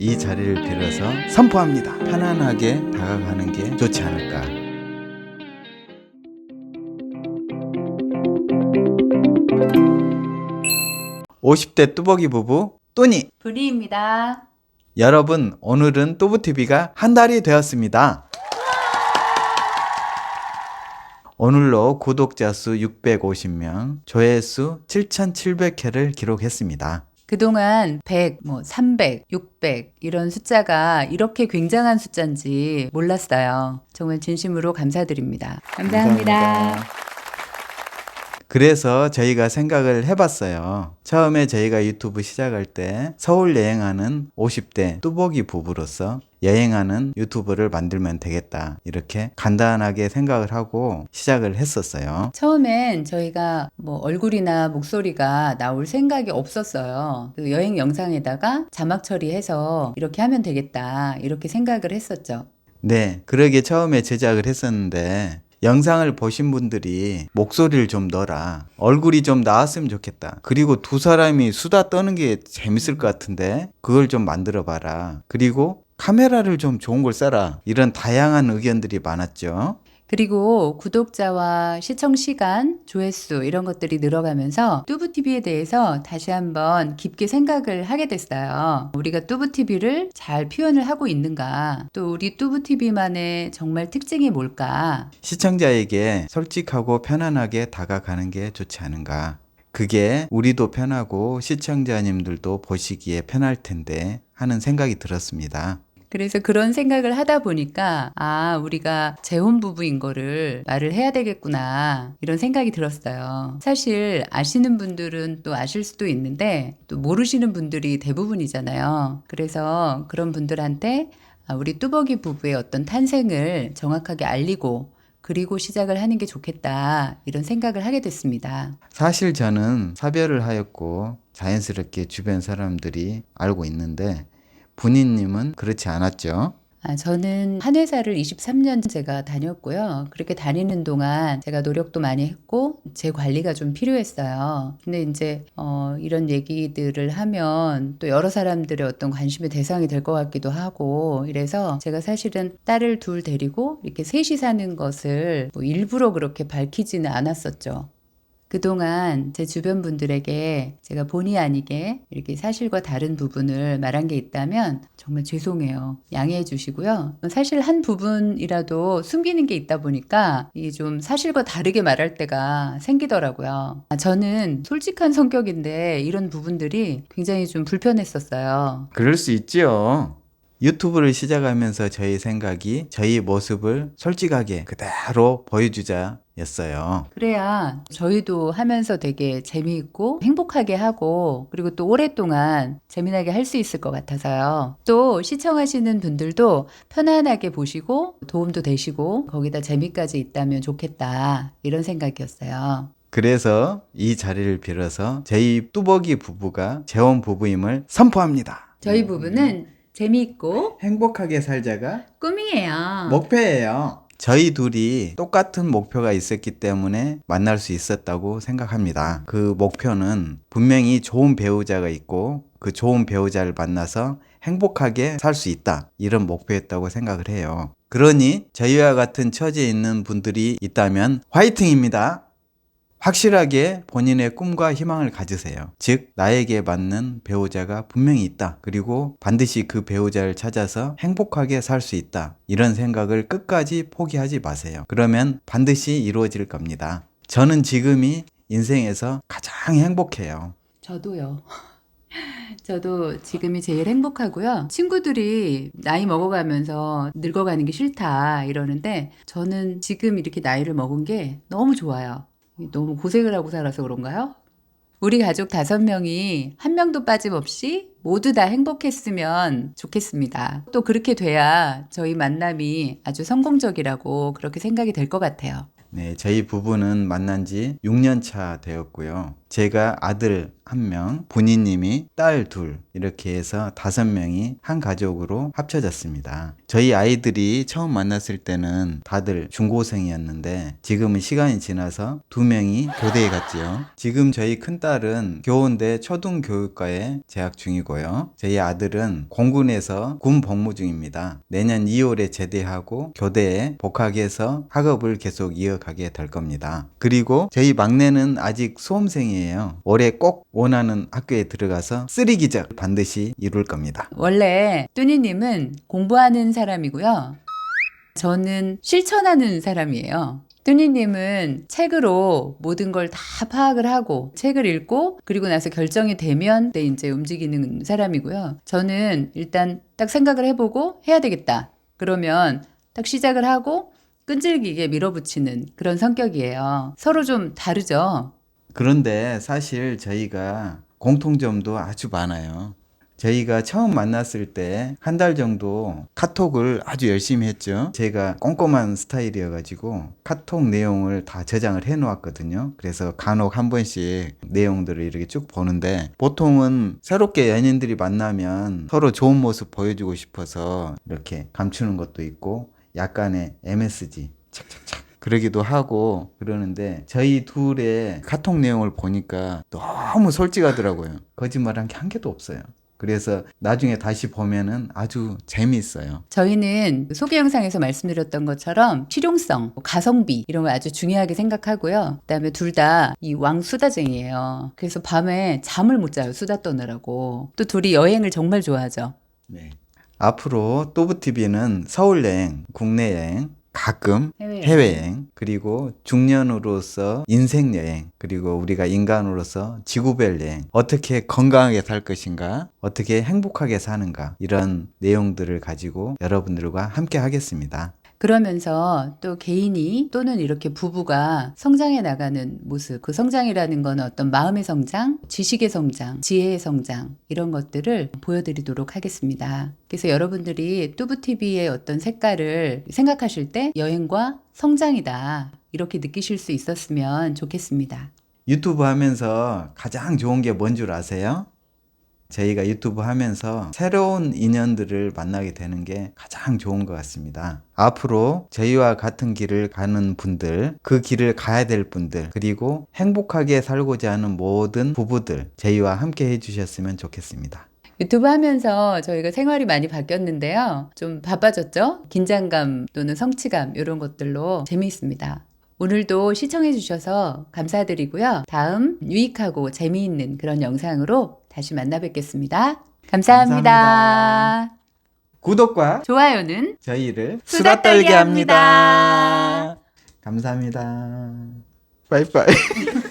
이 자리를 빌어서 선포합니다. 편안하게 다가가는 게 좋지 않을까. (50대) 뚜벅이 부부 또니 브리입니다. 여러분 오늘은 뚜부TV가 한 달이 되었습니다. 오늘로 구독자 수 650명, 조회수 7,700회를 기록했습니다. 그동안 100, 뭐 300, 600 이런 숫자가 이렇게 굉장한 숫자인지 몰랐어요. 정말 진심으로 감사드립니다. 감사합니다. 그래서 저희가 생각을 해봤어요. 처음에 저희가 유튜브 시작할 때 서울 여행하는 50대 뚜벅이 부부로서 여행하는 유튜브를 만들면 되겠다. 이렇게 간단하게 생각을 하고 시작을 했었어요. 처음엔 저희가 뭐 얼굴이나 목소리가 나올 생각이 없었어요. 그 여행 영상에다가 자막 처리해서 이렇게 하면 되겠다. 이렇게 생각을 했었죠. 네, 그러게 처음에 제작을 했었는데 영상을 보신 분들이 목소리를 좀 넣어라. 얼굴이 좀 나왔으면 좋겠다. 그리고 두 사람이 수다 떠는 게 재밌을 것 같은데 그걸 좀 만들어 봐라. 그리고 카메라를 좀 좋은 걸 써라. 이런 다양한 의견들이 많았죠. 그리고 구독자와 시청 시간, 조회수 이런 것들이 늘어가면서 뚜브TV에 대해서 다시 한번 깊게 생각을 하게 됐어요. 우리가 뚜브TV를 잘 표현을 하고 있는가? 또 우리 뚜브TV만의 정말 특징이 뭘까? 시청자에게 솔직하고 편안하게 다가가는 게 좋지 않은가. 그게 우리도 편하고 시청자님들도 보시기에 편할 텐데 하는 생각이 들었습니다. 그래서 그런 생각을 하다 보니까 아, 우리가 재혼 부부인 거를 말을 해야 되겠구나. 이런 생각이 들었어요. 사실 아시는 분들은 또 아실 수도 있는데 또 모르시는 분들이 대부분이잖아요. 그래서 그런 분들한테 아, 우리 뚜벅이 부부의 어떤 탄생을 정확하게 알리고 그리고 시작을 하는 게 좋겠다. 이런 생각을 하게 됐습니다. 사실 저는 사별을 하였고 자연스럽게 주변 사람들이 알고 있는데 분이님은 그렇지 않았죠. 아, 저는 한 회사를 23년 제가 다녔고요. 그렇게 다니는 동안 제가 노력도 많이 했고, 제 관리가 좀 필요했어요. 근데 이제, 어, 이런 얘기들을 하면 또 여러 사람들의 어떤 관심의 대상이 될 것 같기도 하고, 이래서 제가 사실은 딸을 둘 데리고 이렇게 셋이 사는 것을 뭐 일부러 그렇게 밝히지는 않았었죠. 그동안 제 주변 분들에게 제가 본의 아니게 이렇게 사실과 다른 부분을 말한 게 있다면 정말 죄송해요. 양해해 주시고요. 사실 한 부분이라도 숨기는 게 있다 보니까 이게 좀 사실과 다르게 말할 때가 생기더라고요. 아, 저는 솔직한 성격인데 이런 부분들이 굉장히 좀 불편했었어요. 그럴 수 있지요. 유튜브를 시작하면서 저희 생각이 저희 모습을 솔직하게 그대로 보여주자 였어요. 그래야 저희도 하면서 되게 재미있고 행복하게 하고 그리고 또 오랫동안 재미나게 할 수 있을 것 같아서요. 또 시청하시는 분들도 편안하게 보시고 도움도 되시고 거기다 재미까지 있다면 좋겠다 이런 생각이었어요. 그래서 이 자리를 빌어서 저희 뚜벅이 부부가 재혼 부부임을 선포합니다. 저희 부부는 재미있고 행복하게 살자가 꿈이에요. 목표예요. 저희 둘이 똑같은 목표가 있었기 때문에 만날 수 있었다고 생각합니다. 그 목표는 분명히 좋은 배우자가 있고 그 좋은 배우자를 만나서 행복하게 살 수 있다. 이런 목표였다고 생각을 해요. 그러니 저희와 같은 처지에 있는 분들이 있다면 화이팅입니다. 확실하게 본인의 꿈과 희망을 가지세요. 즉, 나에게 맞는 배우자가 분명히 있다. 그리고 반드시 그 배우자를 찾아서 행복하게 살 수 있다. 이런 생각을 끝까지 포기하지 마세요. 그러면 반드시 이루어질 겁니다. 저는 지금이 인생에서 가장 행복해요. 저도요. 저도 지금이 제일 행복하고요. 친구들이 나이 먹어가면서 늙어가는 게 싫다 이러는데 저는 지금 이렇게 나이를 먹은 게 너무 좋아요. 너무 고생을 하고 살아서 그런가요? 우리 가족 다섯 명이 한 명도 빠짐없이 모두 다 행복했으면 좋겠습니다. 또 그렇게 돼야 저희 만남이 아주 성공적이라고 그렇게 생각이 될 것 같아요. 네, 저희 부부는 만난 지 6년 차 되었고요. 제가 아들 한 명, 본인님이 딸 둘, 이렇게 해서 다섯 명이 한 가족으로 합쳐졌습니다. 저희 아이들이 처음 만났을 때는 다들 중고생이었는데 지금은 시간이 지나서 두 명이 교대에 갔지요. 지금 저희 큰딸은 교원대 초등교육과에 재학 중이고요. 저희 아들은 공군에서 군 복무 중입니다. 내년 2월에 제대하고 교대에 복학해서 학업을 계속 이어가게 될 겁니다. 그리고 저희 막내는 아직 수험생이에요. 올해 꼭 원하는 학교에 들어가서 쓰리기적 반드시 이룰 겁니다. 원래 뚜니님은 공부하는 사람이고요. 저는 실천하는 사람이에요. 뚜니님은 책으로 모든 걸 다 파악을 하고 책을 읽고 그리고 나서 결정이 되면 내 이제 움직이는 사람이고요. 저는 일단 딱 생각을 해보고 해야 되겠다. 그러면 딱 시작을 하고 끈질기게 밀어붙이는 그런 성격이에요. 서로 좀 다르죠. 그런데 사실 저희가 공통점도 아주 많아요. 저희가 처음 만났을 때 한 달 정도 카톡을 아주 열심히 했죠. 제가 꼼꼼한 스타일이어가지고 카톡 내용을 다 저장을 해 놓았거든요. 그래서 간혹 한 번씩 내용들을 이렇게 쭉 보는데 보통은 새롭게 연인들이 만나면 서로 좋은 모습 보여주고 싶어서 이렇게 감추는 것도 있고 약간의 MSG 착착착 그러기도 하고 그러는데 저희 둘의 카톡 내용을 보니까 너무 솔직하더라고요. 거짓말한 게 한 개도 없어요. 그래서 나중에 다시 보면은 아주 재미있어요. 저희는 소개 영상에서 말씀드렸던 것처럼 실용성, 가성비 이런 걸 아주 중요하게 생각하고요. 그다음에 둘 다 이 왕수다쟁이에요. 그래서 밤에 잠을 못 자요. 수다 떠느라고. 또 둘이 여행을 정말 좋아하죠. 네. 앞으로 또부TV는 서울 여행, 국내 여행, 가끔 해외여행. 해외여행, 그리고 중년으로서 인생 여행, 그리고 우리가 인간으로서 지구별 여행, 어떻게 건강하게 살 것인가, 어떻게 행복하게 사는가, 이런 내용들을 가지고 여러분들과 함께 하겠습니다. 그러면서 또 개인이 또는 이렇게 부부가 성장해 나가는 모습, 그 성장이라는 건 어떤 마음의 성장, 지식의 성장, 지혜의 성장, 이런 것들을 보여드리도록 하겠습니다. 그래서 여러분들이 뚜부TV의 어떤 색깔을 생각하실 때 여행과 성장이다. 이렇게 느끼실 수 있었으면 좋겠습니다. 유튜브 하면서 가장 좋은 게 뭔 줄 아세요? 저희가 유튜브 하면서 새로운 인연들을 만나게 되는 게 가장 좋은 것 같습니다. 앞으로 저희와 같은 길을 가는 분들, 그 길을 가야 될 분들, 그리고 행복하게 살고자 하는 모든 부부들, 저희와 함께 해주셨으면 좋겠습니다. 유튜브 하면서 저희가 생활이 많이 바뀌었는데요. 좀 바빠졌죠? 긴장감 또는 성취감 이런 것들로 재미있습니다. 오늘도 시청해 주셔서 감사드리고요. 다음 유익하고 재미있는 그런 영상으로 다시 만나 뵙겠습니다. 감사합니다. 감사합니다. 구독과 좋아요는 저희를 수다 떨게. 합니다. 감사합니다. 빠이빠이.